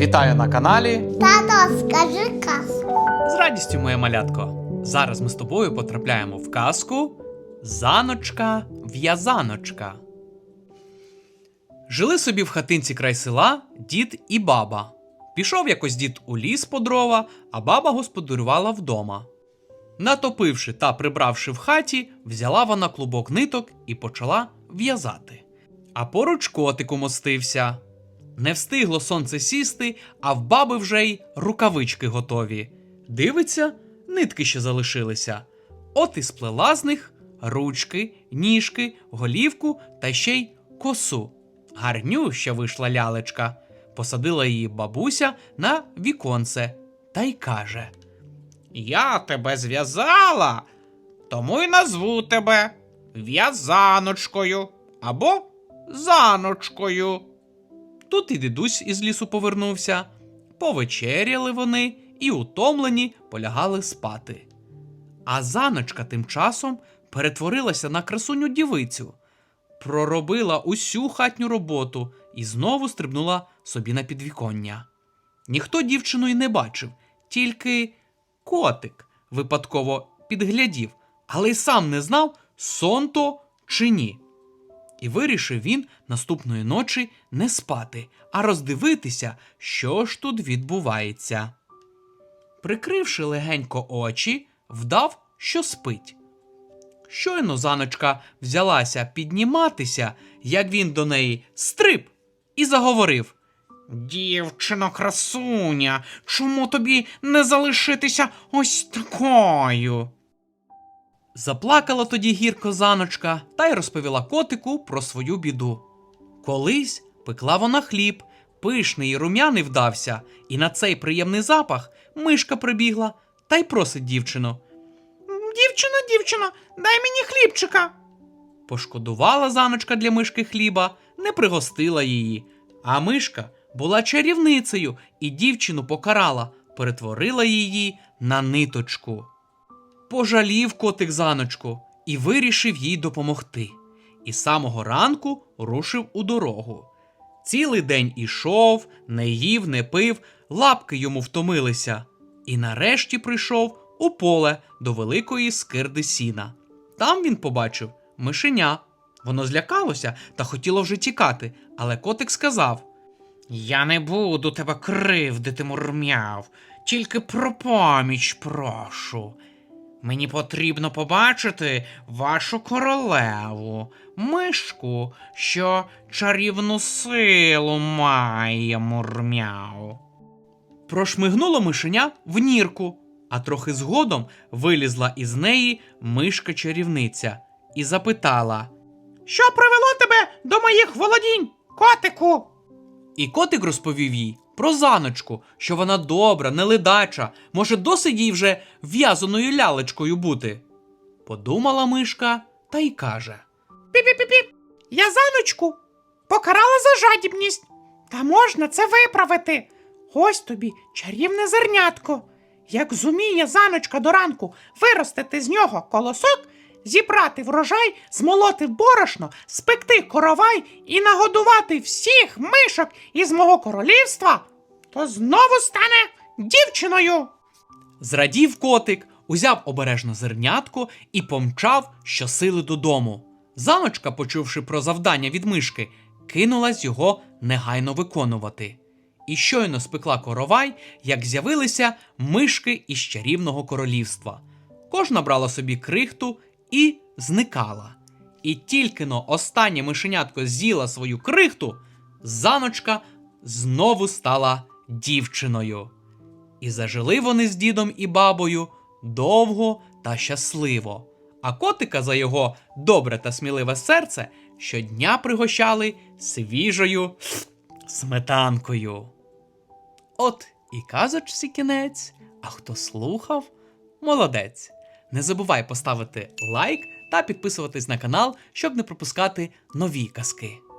Вітаю на каналі. Тато, скажи казку. З радістю, моє малятко. Зараз ми з тобою потрапляємо в казку Заночка в'язаночка. Жили собі в хатинці край села дід і баба. Пішов якось дід у ліс по дрова, а баба господарювала вдома. Натопивши та прибравши в хаті, взяла вона клубок ниток і почала в'язати. А поруч котик умостився. Не встигло сонце сісти, а в баби вже й рукавички готові. Дивиться, нитки ще залишилися. От і сплела з них ручки, ніжки, голівку та ще й косу. Гарнюща вийшла лялечка. Посадила її бабуся на віконце та й каже: Я тебе зв'язала, тому й назву тебе в'язаночкою або заночкою. Тут і дідусь із лісу повернувся. Повечеряли вони і утомлені полягали спати. А заночка тим часом перетворилася на красуню дівицю, проробила усю хатню роботу і знову стрибнула собі на підвіконня. Ніхто дівчину й не бачив, тільки котик випадково підглядів, але й сам не знав, сон то чи ні. І вирішив він наступної ночі не спати, а роздивитися, що ж тут відбувається. Прикривши легенько очі, вдав, що спить. Щойно заночка взялася підніматися, як він до неї стриб і заговорив. Дівчино красуня, чому тобі не залишитися ось такою? Заплакала тоді гірко заночка та й розповіла котику про свою біду. Колись пекла вона хліб, пишний і рум'яний вдався, і на цей приємний запах мишка прибігла та й просить дівчину. Дівчино, дівчино, дай мені хлібчика. Пошкодувала заночка для мишки хліба, не пригостила її. А мишка була чарівницею і дівчину покарала, перетворила її на ниточку. Пожалів котик заночку і вирішив їй допомогти. І самого ранку рушив у дорогу. Цілий день ішов, не їв, не пив, лапки йому втомилися. І нарешті прийшов у поле до великої скирди сіна. Там він побачив мишеня. Воно злякалося та хотіло вже тікати, але котик сказав: Я не буду тебе кривдити, мурмяв, тільки про поміч прошу. Мені потрібно побачити вашу королеву, мишку, що чарівну силу має мурмяу. Прошмигнуло мишеня в нірку, а трохи згодом вилізла із неї мишка чарівниця і запитала: Що привело тебе до моїх володінь, котику? І котик розповів їй про заночку, що вона добра, неледача, може, досить їй вже в'язаною лялечкою бути. Подумала мишка та й каже: Піп-піп-піп. Я заночку покарала за жадібність. Та можна це виправити. Ось тобі чарівне зернятко. Як зуміє заночка до ранку виростити з нього колосок, зібрати врожай, змолоти борошно, спекти коровай і нагодувати всіх мишок із мого королівства, то знову стане дівчиною. Зрадів котик, узяв обережно зернятко і помчав щосили додому. Заночка, почувши про завдання від мишки, кинулась його негайно виконувати. І щойно спекла коровай, як з'явилися мишки із чарівного королівства. Кожна брала собі крихту і зникала. І тільки но останнє мишенятко з'їла свою крихту, заночка знову стала дівчиною. І зажили вони з дідом і бабою довго та щасливо. А котика за його добре та сміливе серце щодня пригощали свіжою сметанкою. От і казочці кінець, а хто слухав, молодець. Не забувай поставити лайк та підписуватись на канал, щоб не пропускати нові казки.